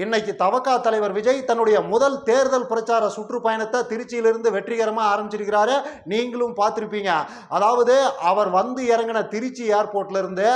இன்னைக்கு தவக்கா தலைவர் விஜய் தன்னுடைய முதல் தேர்தல் பிரச்சார சுற்றுப்பயணத்தை திருச்சியிலிருந்து வெற்றிகரமாக ஆரம்பிச்சிருக்கிறாரு. நீங்களும் பார்த்துருப்பீங்க. அதாவது அவர் வந்து இறங்கின திருச்சி ஏர்போர்ட்லேருந்து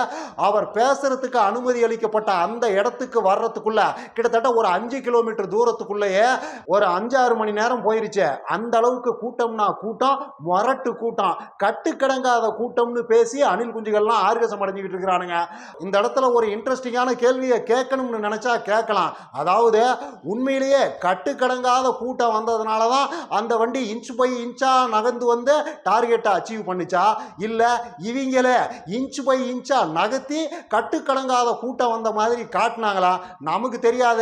அவர் பேசுறதுக்கு அனுமதி அளிக்கப்பட்ட அந்த இடத்துக்கு வர்றதுக்குள்ள கிட்டத்தட்ட ஒரு அஞ்சு கிலோமீட்டர் தூரத்துக்குள்ளேயே ஒரு அஞ்சாறு மணி நேரம் போயிருச்சு. அந்த அளவுக்கு கூட்டம்னா கூட்டம் மொரட்டு கூட்டம் கட்டுக்கடங்காத கூட்டம்னு பேசி அணில் குஞ்சுகள்லாம் ஆர்கசம் அடைஞ்சிக்கிட்டு இருக்கிறானுங்க. இந்த இடத்துல ஒரு இன்ட்ரெஸ்டிங்கான கேள்வியை கேட்கணும்னு நினச்சா கேட்கலாம். அதாவது உண்மையிலேயே கட்டுக்கடங்காத கூட்டம் வந்ததுனால தான் அந்த வண்டி இன்ச் பை இன்ச்சா நகர்ந்து வந்து டார்கெட்டை அச்சீவ் பண்ணிச்சா? இல்லை இவங்களே இன்ச் பை இன்ச்சா நகர்த்தி கட்டுக்கடங்காத கூட்டம் வந்த மாதிரி காட்டினாங்களா? நமக்கு தெரியாத.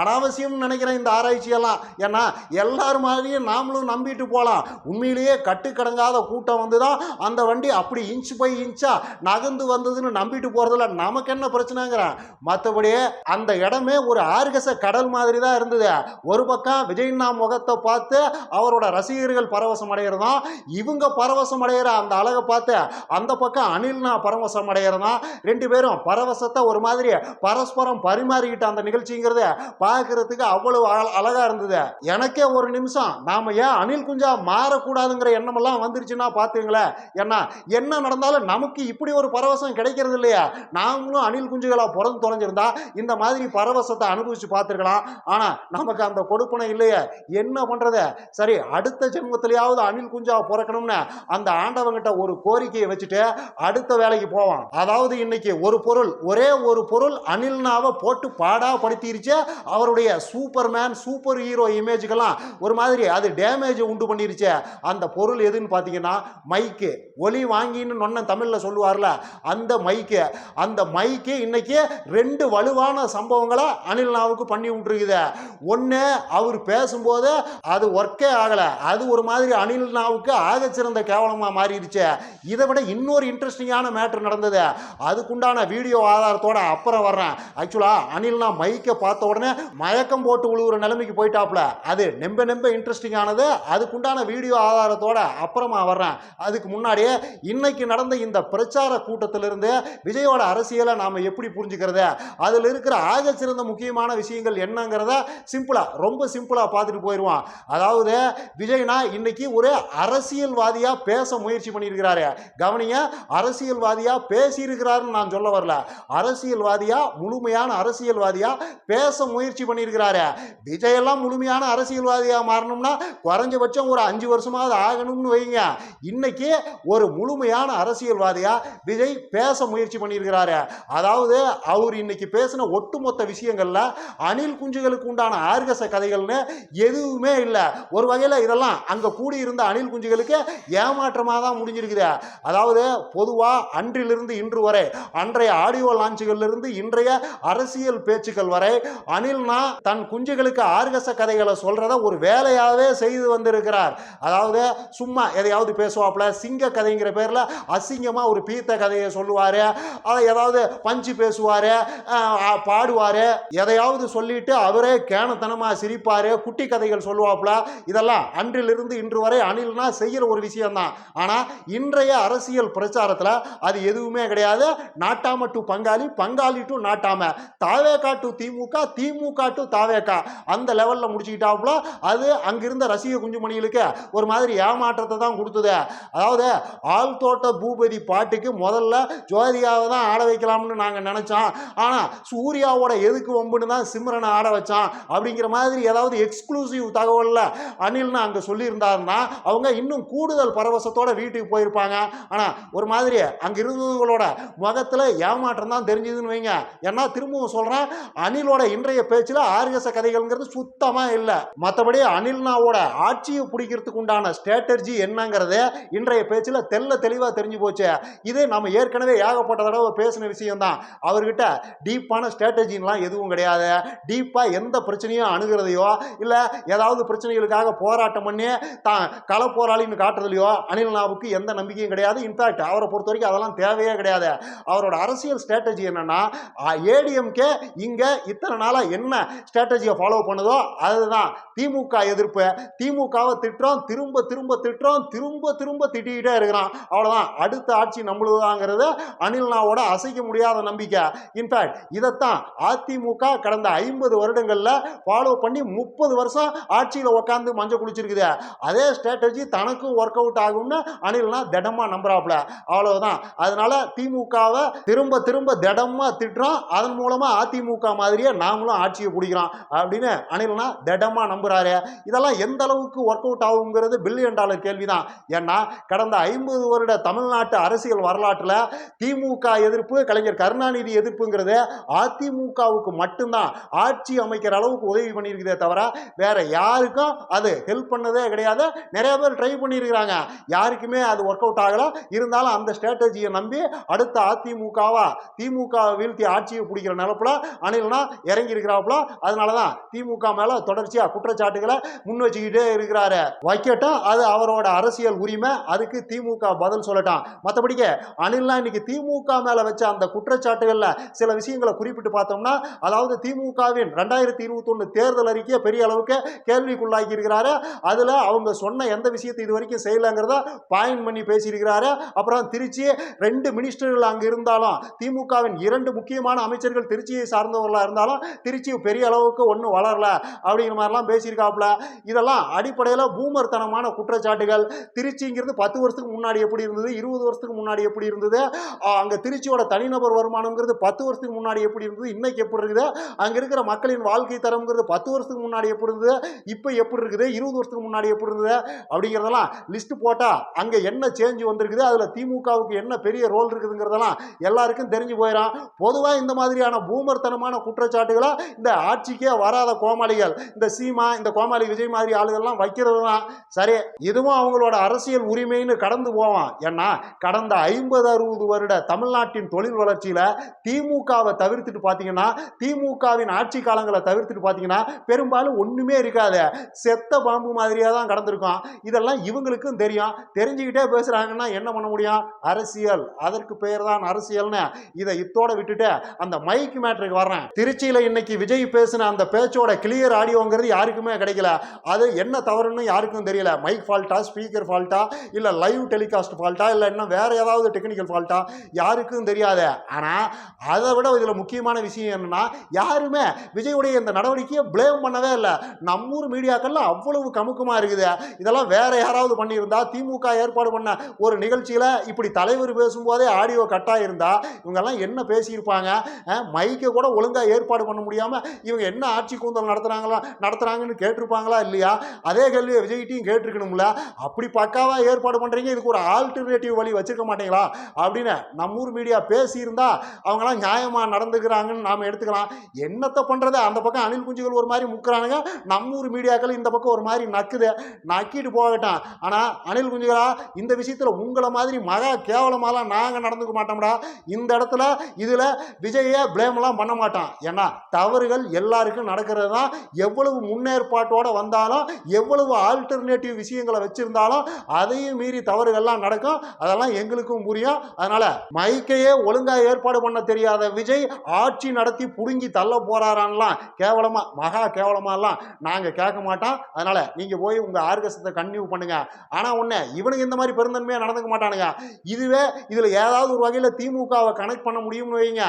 அனாவசியம்னு நினைக்கிறேன் இந்த ஆராய்ச்சியெல்லாம். ஏன்னா எல்லார் மாதிரியும் நாமளும் நம்பிட்டு போகலாம். உண்மையிலேயே கட்டுக்கடங்காத கூட்டம் வந்து தான் அந்த வண்டி அப்படி இன்ச் பை இன்ச்சா நகர்ந்து வந்ததுன்னு நம்பிட்டு போகிறதுல நமக்கு என்ன பிரச்சனைங்கிறேன்? மற்றபடி அந்த இடமே ஒரு ஆர்கச கடல் மாதிரி தான் இருந்தது. ஒரு பக்கம் விஜயண்ணா முகத்தை பார்த்து அவரோட ரசிகர்கள் பரவசம் அடைகிறதும் இவங்க பரவசம் அடைகிற அந்த அழகை பார்த்து அந்த பக்கம் அனில்னா பரவசம் அடைகிறதும் ரெண்டு பேரும் பரவசத்தை ஒரு மாதிரி பரஸ்பரம் பரிமாறிக்கிட்ட அந்த நிகழ்ச்சிங்கிறது பார்க்கறதுக்கு அவ்வளவு அழ- அழகா இருந்தது. எனக்கே ஒரு நிமிஷம் நாம ஏன் அனில் குஞ்சா மாறக்கூடாதுங்கிற எண்ணமெல்லாம் வந்துருச்சுன்னா பார்த்துங்களேன். ஏன்னா என்ன நடந்தாலும் நமக்கு இப்படி ஒரு பரவசம் கிடைக்கிறது இல்லையா நாமளும் அணில் குஞ்சுகளாக பிறந்து தொலைஞ்சிருந்தா இந்த மாதிரி பரவசத்தை அனுபவிச்சு பார்த்துருக்கலாம். ஆனா நமக்கு அந்த கொடுப்பனை இல்லையே. என்ன பண்ணுறது சரி அடுத்த ஜென்மத்திலேயாவது அணில் குஞ்சாவை பிறக்கணும்னு அந்த ஆண்டவங்கிட்ட ஒரு கோரிக்கையை வச்சுட்டு அடுத்த வேலைக்கு போவான். அதாவது இன்னைக்கு ஒரு பொருள் ஒரே ஒரு பொருள் அனில்னாவை போட்டு பாடா படுத்திருச்சு அவருடைய சூப்பர்மேன் சூப்பர் ஹீரோ இமேஜுக்கெல்லாம் ஒரு மாதிரி அது டேமேஜ் உண்டு பண்ணிருச்சு. அந்த பொருள் எதுன்னு பார்த்தீங்கன்னா மைக்கு. ஒலி வாங்கின்னு நொன்ன தமிழில் சொல்லுவார்ல அந்த மைக்கு. அந்த மைக்கு இன்னைக்கு ரெண்டு வலுவான சம்பவங்களை அனில்னாவுக்கு பண்ணி விட்டுருக்குது. ஒன்று அவர் பேசும்போது அது ஒர்க்கே ஆகலை. அது ஒரு மாதிரி அனில்னாவுக்கு ஆகச்சிறந்த கேவலமாக மாறிடுச்சு. இதை விட இன்னொரு இன்ட்ரெஸ்டிங்கான மேட்ரு நடந்தது. அதுக்குண்டான வீடியோ ஆதாரத்தோட அப்புறம் வர்றேன். ஆக்சுவலாக அனில்னா மைக்கை பார்த்த உடனே மயக்கம் போட்டு விழுவுற நிலைமைக்கு போயிட்டாப்ல அது நெம்ப நெம்ப இன்ட்ரெஸ்டிங்கானது அதுக்குண்டான வீடியோ ஆதாரத்தோட அப்புறமா வர்றேன். அதுக்கு முன்னாடியே இன்னைக்கு நடந்த இந்த பிரச்சார கூட்டத்திலிருந்து விஜயோட அரசியலை நாம் எப்படி புரிஞ்சுக்கிறது? அதில் இருக்கிற ஆக சிறந்த முக்கியமான விஷயங்கள் என்னங்கிறத சிம்பிளாக ரொம்ப சிம்பிளாக பார்த்துட்டு போயிடுவான் அதாவது விஜய்னா இன்னைக்கு ஒரு அரசியல்வாதியாக பேச முயற்சி பண்ணியிருக்கிறாரு. கவனிங்க அரசியல்வாதியாக பேசியிருக்கிறாருன்னு நான் சொல்ல வரல. அரசியல்வாதியாக முழுமையான அரசியல்வாதியாக பேச முயற்சி பண்ணியிருக்கிறாரு. விஜய் எல்லாம் முழுமையான அரசியல்வாதியாக மாறணும்னா குறைஞ்சபட்சம் ஒரு அஞ்சு வருஷமாவது ஆகணும்னு வைங்க. இன்னைக்கு ஒரு முழுமையான அரசியல்வாதியா விஜய் பேச முயற்சி பண்ணியிருக்கிறாரு. அதாவது அவர் இன்னைக்கு பேசின ஒட்டுமொத்த விஷயங்கள்ல அணில் குஞ்சுகளுக்கு உண்டான ஆர்கச கதைகள்னு எதுவுமே இல்லை. ஒரு வகையில் இதெல்லாம் அங்கே கூடியிருந்த அணில் குஞ்சுகளுக்கு ஏமாற்றமாக தான் முடிஞ்சிருக்குது. அதாவது பொதுவாக அன்றிலிருந்து இன்று வரை அன்றைய ஆடியோ லான்ச்சுகளிலிருந்து இன்றைய அரசியல் பேச்சுக்கள் வரை அணில்னா தன் குஞ்சுகளுக்கு ஆர்கச கதைகளை சொல்கிறத ஒரு வேலையாகவே செய்து வந்திருக்கிறார். அதாவது சும்மா எதையாவது பேசுவாப்புல சிங்க கதைங்கிற பேரில் அசிங்கமாக ஒரு பீத்த கதையை சொல்லுவார். அதை ஏதாவது பஞ்சு பேசுவார் பாடுவார். எதையாவது சொல்லிட்டு அவரே கேனத்தனமாக சிரிப்பார் குட்டி கதைகள் சொல்லுவாப்புல. இதெல்லாம் அன்றிலிருந்து இன்று வரை அணில்னா செய்கிற ஒரு விஷயம்தான். ஆனால் இன்றைய அரசியல் பிரச்சாரத்தில் அது எதுவுமே கிடையாது. நாட்டாம டு பங்காளி பங்காளி to Nattamai. TVK to DMK DMK to தாவேக்கா அந்த லெவலில் முடிச்சுக்கிட்டாப்புல. அது அங்கிருந்த ரசிக குஞ்சுமணிகளுக்கு ஒரு மாதிரி ஏமாற்றத்தை தான் கொடுத்தது. அதாவது ஆள் தோட்ட பூபதி பாட்டுக்கு முதல்ல ஜோதிகாவை தான் ஆட வைக்கலாம்னு நாங்கள் நினச்சோம். ஆனால் சூர்யாவோட எதுக்கு வம்புன்னு தான் சிம்ரனை ஆட வச்சான் அப்படிங்கிற மாதிரி ஏதாவது எக்ஸ்க்ளூசிவ் தகவலில் அனில்னு அங்கே சொல்லியிருந்தாருன்னா அவங்க இன்னும் கூடுதல் பரவசத்தோட வீட்டுக்கு போயிருப்பாங்க. ஆனால் ஒரு மாதிரி அங்கே இருந்தவங்களோட முகத்தில் ஏமாற்றம் தான் தெரிஞ்சுதுன்னு வைங்க. ஏன்னா திரும்பவும் சொல்கிறேன் அனிலோட இன்றைய பேச்சில் ஆர்கச கதைகள்ங்கிறது சுத்தமாக இல்லை. மற்றபடி அனில்னாவோட ஆட்சியை பிடிக்கிறதுக்கு உண்டான ஸ்ட்ராட்டர்ஜி என்னங்கிறது இன்றைய பேச்சில் தெல்ல தெளிவாக தெரிஞ்சு போச்சு. இது நம்ம ஏற்கனவே ஏகப்பட்ட தடவை பேசின விஷயம்தான். அவர்கிட்ட டீப்பான ஸ்ட்ராட்டஜின்லாம் எதுவும் கிடையாது. டீப்பாக எந்த பிரச்சனையும் அணுகிறதையோ இல்லை ஏதாவது பிரச்சனைகளுக்காக போராட்டம் பண்ணி தான் கள போராளின்னு காட்டுறதுலையோ அனில் நாவுக்கு எந்த நம்பிக்கையும் கிடையாது. இன்ஃபேக்ட் அவரை பொறுத்த வரைக்கும் அதெல்லாம் தேவையே கிடையாது. அவரோட அரசியல் ஸ்ட்ராட்டஜி என்னன்னா ஏடிஎம்கே இங்கே இத்தனை நாளாக என்ன ஸ்ட்ராட்டஜியை ஃபாலோ பண்ணுதோ அதுதான். திமுக எதிர்ப்பு. திமுகவை திட்டுறோம் திரும்ப திரும்ப திட்டுறோம் திரும்ப திரும்ப திட்டிக்கிட்டே இருக்கிறான். அவ்வளோதான் அடுத்த ஆட்சி நம்மளுதாங்கிறது அனில்னாவோட அசைக்க முடியாத நம்பிக்கை. இன்ஃபேக்ட் இதைத்தான் அதிமுக கடந்த ஐம்பது வருடங்களில் ஃபாலோ பண்ணி முப்பது வருஷம் ஆட்சியில் உட்காந்து மஞ்சள் குளிச்சிருக்குது. அதே ஸ்ட்ராட்டஜி தனக்கும் ஒர்க் அவுட் ஆகும்னு அனில்னா திடமா நம்புறாப்புல. அவ்வளோதான் அதனால திமுகவை திரும்ப திரும்ப திடமாக திட்டுறோம். அதன் மூலமாக அதிமுக மாதிரியே நாமளும் ஆட்சியை பிடிக்கிறோம் அப்படின்னு அனில்னா திடமாக நம்புறாரு. இதெல்லாம் எந்த அளவுக்கு ஒர்க் அவுட் ஆகுங்கிறது பில்லியன் டாலர் கேள்விதான். ஏன்னா கடந்த ஐம்பது வருட தமிழ்நாட்டு அரசியல் வரலாற்றில் திமுக எதிர்ப்பு கலைஞர் கருணாநிதி எதிர்ப்புங்கிறது அதிமுகவுக்கு மட்டும்தான் ஆட்சி அமைக்கிற அளவுக்கு உதவி பண்ணியிருக்குதே தவிர வேற யாருக்கும் அது ஹெல்ப் பண்ணதே கிடையாது. நிறைய பேர் ட்ரை பண்ணியிருக்கிறாங்க. யாருக்குமே அது ஒர்க் அவுட் ஆகல. இருந்தாலும் அந்த ஸ்ட்ராட்டஜியை நம்பி அடுத்த அதிமுகவா திமுக வீழ்த்தி ஆட்சியை பிடிக்கிற நிலப்புல அணில்னா இறங்கி இருக்கிறாப்புல அதனால தான் திமுக மேல தொடர்ச்சியா குற்றச்சாட்டுகளை முன் வச்சுக்கிட்டே இருக்கிறாரு. வைக்கட்டும். அது அவரோட அரசியல் உரிமை. அதுக்கு திமுக பதில் சொல்லட்டும். மற்றபடிக்கு அனில்லாம் இன்னைக்கு திமுக மேல வச்ச அந்த குற்றச்சாட்டுகள்ல சில விஷயங்களை குறிப்பிட்டு பார்த்தோம்னா அதாவது திமுகவின் ரெண்டாயிரத்தி இருபத்தி ஒன்று தேர்தல் அறிக்கையை பெரிய அளவுக்கு கேள்விக்குள்ளாக்கி இருக்கிறாரு அதில் அவங்க சொன்ன எந்த விஷயத்தை இது வரைக்கும் செய்யலங்கிறத பாயிண்ட் பண்ணி பேசியிருக்கிறாரு. அப்புறம் திருச்சி ரெண்டு மினிஸ்டர்கள் அங்கே இருந்தாலும் திமுகவின் இரண்டு முக்கியமான அமைச்சர்கள் திருச்சியை சார்ந்தவர்களாக இருந்தாலும் திருச்சி பெரிய அளவுக்கு ஒன்றும் வளரல அப்படிங்கிற மாதிரிலாம் பேசியிருக்காப்புல. இதெல்லாம் அடிப்படையில் பூமர்த்தனமான குற்றச்சாட்டுகள். திருச்சிங்கிறது பத்து வருஷத்துக்கு முன்னாடி எப்படி இருந்தது இருபது வருஷத்துக்கு முன்னாடி எப்படி இருந்தது அங்கே திருச்சியோட தனிநபர் வருமானம்ங்கிறது பத்து வருஷத்துக்கு முன்னாடி எப்படி இருந்தது இன்னைக்கு எப்படி இருக்குது அங்க இருக்கிற மக்களின் வாழ்க்கை தரம்ங்கிறது பத்து வருஷத்துக்கு முன்னாடி எப்படி இருந்தது? இப்போ எப்படி இருக்குது? இருபது வருஷத்துக்கு முன்னாடி எப்படி இருந்தது? அப்படிங்கிறதெல்லாம் லிஸ்ட் போட்டா அங்க என்ன சேஞ்ச் வந்திருக்குது? அதுல திமுகவுக்கு என்ன பெரிய ரோல் இருக்குதுங்கிறதெல்லாம் எல்லாருக்கும் தெரிஞ்சு போயிடும். பொதுவா இந்த மாதிரியான பூமர்த்தனமான குற்றச்சாட்டுகளை இந்த ஆட்சிக்கே வராத கோமாளிகள் இந்த சீமா இந்த கோமாளி விஜய் மாதிரி ஆளுகள்லாம் வைக்கிறது தான் சரி. இதுவும் அவங்களோட அரசியல் உரிமைன்னு கடந்து போவான். ஏன்னா கடந்த ஐம்பது அறுபது வருட தமிழ்நாட்டின் தொழில் வளர்ச்சியில திமுகவை தவிர்த்துட்டு பார்த்தீங்கன்னா திமுகவின் ஆட்சி காலங்களை தவிர்த்துட்டு பார்த்தீங்கன்னா பெரும்பாலும் ஒன்றுமே இருக்காது செத்த பாம்பு மாதிரியாக தான் கடந்திருக்கும் இதெல்லாம் இவங்களுக்கும் தெரியும். தெரிஞ்சுக்கிட்டே பேசுகிறாங்கன்னா என்ன பண்ண முடியும்? அரசியல். அதற்கு பெயர் தான் அரசியல்னு. இதை இத்தோட விட்டுட்டு அந்த மைக் மேட்ருக்கு வர்றேன். திருச்சியில் இன்னைக்கு விஜய் பேசின அந்த பேச்சோட கிளியர் ஆடியோங்கிறது யாருக்குமே கிடைக்கல. அது என்ன தவறுன்னு யாருக்கும் தெரியல. மைக் ஃபால்ட்டா ஸ்பீக்கர் ஃபால்ட்டா இல்லை லைவ் டெலிகாஸ்ட் ஃபால்ட்டா இல்லை இன்னும் வேற ஏதாவது டெக்னிக்கல் ஃபால்ட்டா யாருக்கும் தெரியாது. ஆனால் அதை விட இதில் முக்கியமான விஷயம் என்னன்னா யாருமே விஜயுடைய இந்த நடவடிக்கையை பிளேம் பண்ணவே இல்லை. நம்மூர் மீடியாக்கள்ல அவ்வளவு கமுக்கமா இருக்குது. இதெல்லாம் வேற யாராவது பண்ணியிருந்தா திமுக ஏற்பாடு பண்ண ஒரு நிகழ்ச்சியில இப்படி தலைவர் பேசும்போதே ஆடியோ கட்டாக இருந்தா இவங்கெல்லாம் என்ன பேசியிருப்பாங்க? மைக்கை கூட ஒழுங்காக ஏற்பாடு பண்ண முடியாம இவங்க என்ன ஆட்சி கூந்தல் நடத்துறாங்களா நடத்துறாங்கன்னு கேட்டிருப்பாங்களா இல்லையா? அதே கேள்வியை விஜய்கிட்டையும் கேட்டிருக்கணும்ல. அப்படி பக்காவா ஏற்பாடு பண்றீங்க இதுக்கு ஒரு ஆல்டர்னேட்டிவ் வழி வச்சிருக்க மாட்டீங்களா? அப்படின்னு நம்மூர் மீடியா பேசியிருந்தா அவங்களாம் நியாயமா நடந்துக்கிறாங்கன்னு நாம எடுத்துக்கலாம். என்னத்தை பண்ணுறது அந்த பக்கம் அணில் குஞ்சுகள் ஒரு மாதிரி முக்குறானுங்க. நம்மூர் மீடியாக்கள் இந்த பக்கம் ஒரு மாதிரி நக்குது. நக்கிட்டு போகட்டும். ஆனால் அணில் குஞ்சுகளா இந்த விஷயத்தில் உங்களை மாதிரி மகா கேவலமாலாம் நாங்கள் நடந்துக்க மாட்டோம்டா. இந்த இடத்துல இதில் விஜயை பிளேம்லாம் பண்ண மாட்டான். ஏன்னா தவறுகள் எல்லாருக்கும் நடக்கிறது தான். எவ்வளவு முன்னேற்பாட்டோடு வந்தாலும் எவ்வளவு ஆல்டர்னேட்டிவ் விஷயங்களை வச்சுருந்தாலும் அதையும் மீறி தவறுகள்லாம் நடக்கும். அதெல்லாம் எங்களுக்கும் புரியும். அதனால் மைக்கையே ஒழுங்காக ஏற்பாடு பண்ண தெரியாத விஜய் ஆட்சி நடத்தி புடுங்கி தள்ள போறாரான்லாம் கேவலமா மகா கேவலமாலாம் நாங்க கேட்க மாட்டோம். அதனால நீங்க போய் உங்க ஆர்கசத்தை கன்டினியூ பண்ணுங்க. ஆனா ஒண்ணு இவனுக்கு இந்த மாதிரி பெருந்தன்மையா நடந்துக்க மாட்டானுங்க. இதுவே இதுல ஏதாவது ஒரு வகையில திமுகவை கனெக்ட் பண்ண முடியும்னு வைங்க.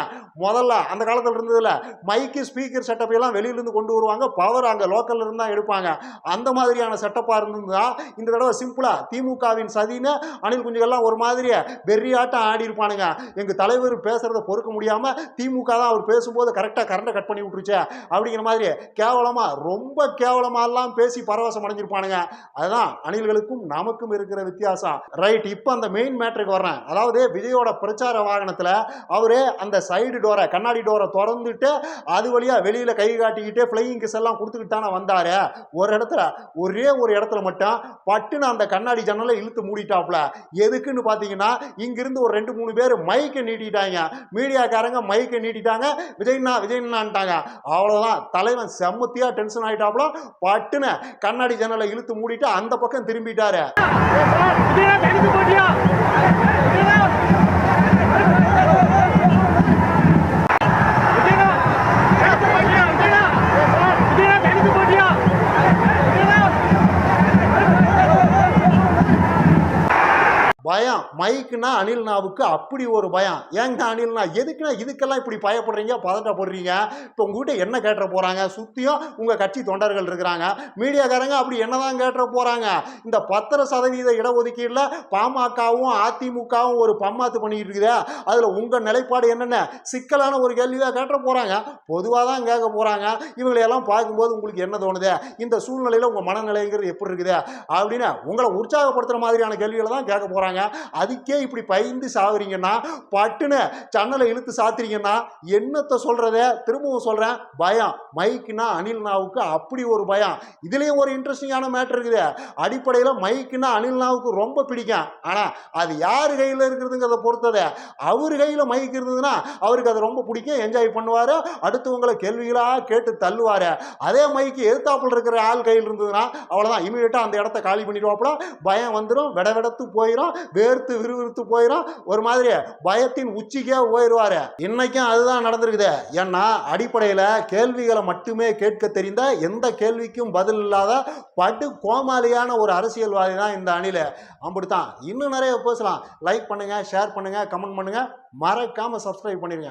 முதல்ல அந்த காலத்துல இருந்ததுல மைக்கு ஸ்பீக்கர் செட்டப் எல்லாம் வெளியில இருந்து கொண்டு வருவாங்க. பவர் அங்க லோக்கல்ல இருந்து தான் எடுப்பாங்க. அந்த மாதிரியான செட்டப்பா இருந்தா இந்த தடவை சிம்பிளா திமுகவின் சதின்னு அணில் குஞ்சுகள்லாம் ஒரு மாதிரி வெறியாட்டம் ஆடி இருப்பானுங்க எங்க தலைவர் பேசுறதை பொறுக்க முடியாம திமுக தான் அவர் பேசும்போது கரெக்டா கட் பண்ணி விட்டுருச்சே அப்படிங்கிற மாதிரி கேவலமாக ரொம்ப கேவலமா எல்லாம் பேசி பரவசம் அடைஞ்சிருப்பானுங்க. அதுதான் அணில்களுக்கும் நமக்கும் இருக்கிற வித்தியாசம். ரைட் இப்போ அந்த மெயின் மேட்ருக்கு வர்றேன். அதாவது விஜயோட பிரச்சார வாகனத்துல அவரு அந்த சைடு டோரை கண்ணாடி டோரை திறந்துட்டு அது வழியா வெளியில கை காட்டிக்கிட்டு ஃப்ளையிங் கிஸ் எல்லாம் கொடுத்துக்கிட்டு தானே வந்தார். ஒரு இடத்துல ஒரே ஒரு இடத்துல மட்டும் பட்டுன்னு அந்த கண்ணாடி ஜன்னலை இழுத்து மூடிட்டாப்ல எதுக்குன்னு பார்த்தீங்கன்னா இங்கிருந்து ஒரு ரெண்டு மூணு பேர் மைக்கை நீட்டிட்டாங்க. மீடியாக்காரங்க மைக்கை நீட்டிட்டாங்க. விஜய்னா விஜய்னான்ட்டாங்க அவ்வளோதான் தலைவன் செம்மத்தியா டென்ஷன் ஆகிட்டாப்புல பட்டுன்னு கண்ணாடி ஜன்னலை இழுத்து மூடிட்டு அந்த பக்கம் திரும்பிட்டாரு. பயம். மைக்குனா அனில்னாவுக்கு அப்படி ஒரு பயம். ஏங்க அனில்னா எதுக்குன்னா இதுக்கெல்லாம் இப்படி பயப்படுறீங்க? பதட்டப்படுறீங்க இப்போ உங்ககிட்ட என்ன கேட்ட போகிறாங்க சுற்றியும் உங்கள் கட்சி தொண்டர்கள் இருக்கிறாங்க. மீடியாக்காரங்க அப்படி என்னதான் கேட்ட போகிறாங்க இந்த பத்தரை சதவீத இடஒதுக்கீடில் பாமகவும் அதிமுகவும் ஒரு பம்மாத்து பண்ணிட்டு இருக்குது. அதில் உங்கள் நிலைப்பாடு என்னென்ன? சிக்கலான ஒரு கேள்வி தான் கேட்ட போகிறாங்க பொதுவாக தான் கேட்க போகிறாங்க இவங்களையெல்லாம் பார்க்கும்போது உங்களுக்கு என்ன தோணுது? இந்த சூழ்நிலையில் உங்கள் மனநிலைங்கிறது எப்படி இருக்குது? அப்படின்னு உங்களை உற்சாகப்படுத்துற மாதிரியான கேள்விகளை தான் கேட்க அதுக்கே இப்படி பயந்து சாகுறீங்கன்னா பட்டுன்னு சன்னலை இழுத்து சாத்துறீங்கன்னா என்னத்தை சொல்றதே திரும்பவும் சொல்றேன். பயம். மைக்குனா அனில்னாவுக்கு அப்படி ஒரு பயம். இதுலேயும் ஒரு இன்ட்ரெஸ்டிங்கான மேட்ரு இருக்குது. அடிப்படையில் மைக்குனா அனில்னாவுக்கு ரொம்ப பிடிக்கும். ஆனா அது யார் கையில் இருக்கிறதுங்கிறத பொறுத்ததை அவர் கையில் மைக் இருந்ததுன்னா அவருக்கு அது ரொம்ப பிடிக்கும். என்ஜாய் பண்ணுவார். அடுத்தவங்களை கேள்விகளாக கேட்டு தள்ளுவார். அதே மைக்கு எதிர்த்தாப்பில் இருக்கிற ஆள் கையில் இருந்ததுன்னா அவ்வளோதான் இமீடியட்டாக அந்த இடத்த காலி பண்ணிடுவாப்புல. பயம் வந்துடும் விட விடத்து போயிடும் வேர்த்து விறுவிறுத்து போயிடும் ஒரு மாதிரி பயத்தின் உச்சிக்கே போயிடுவார் இன்னைக்கும் அதுதான் நடந்திருக்குது. ஏன்னா அடிப்படையில் கேள்விகளை மட்டுமே கேட்க தெரிந்த எந்த கேள்விக்கும் பதில் இல்லாத படு கோமாளியான ஒரு அரசியல்வாதி தான் இந்த அணில. அப்படித்தான். இன்னும் நிறைய பேசலாம். லைக் பண்ணுங்க ஷேர் பண்ணுங்க கமெண்ட் பண்ணுங்க. மறக்காம சப்ஸ்கிரைப் பண்ணிருங்க.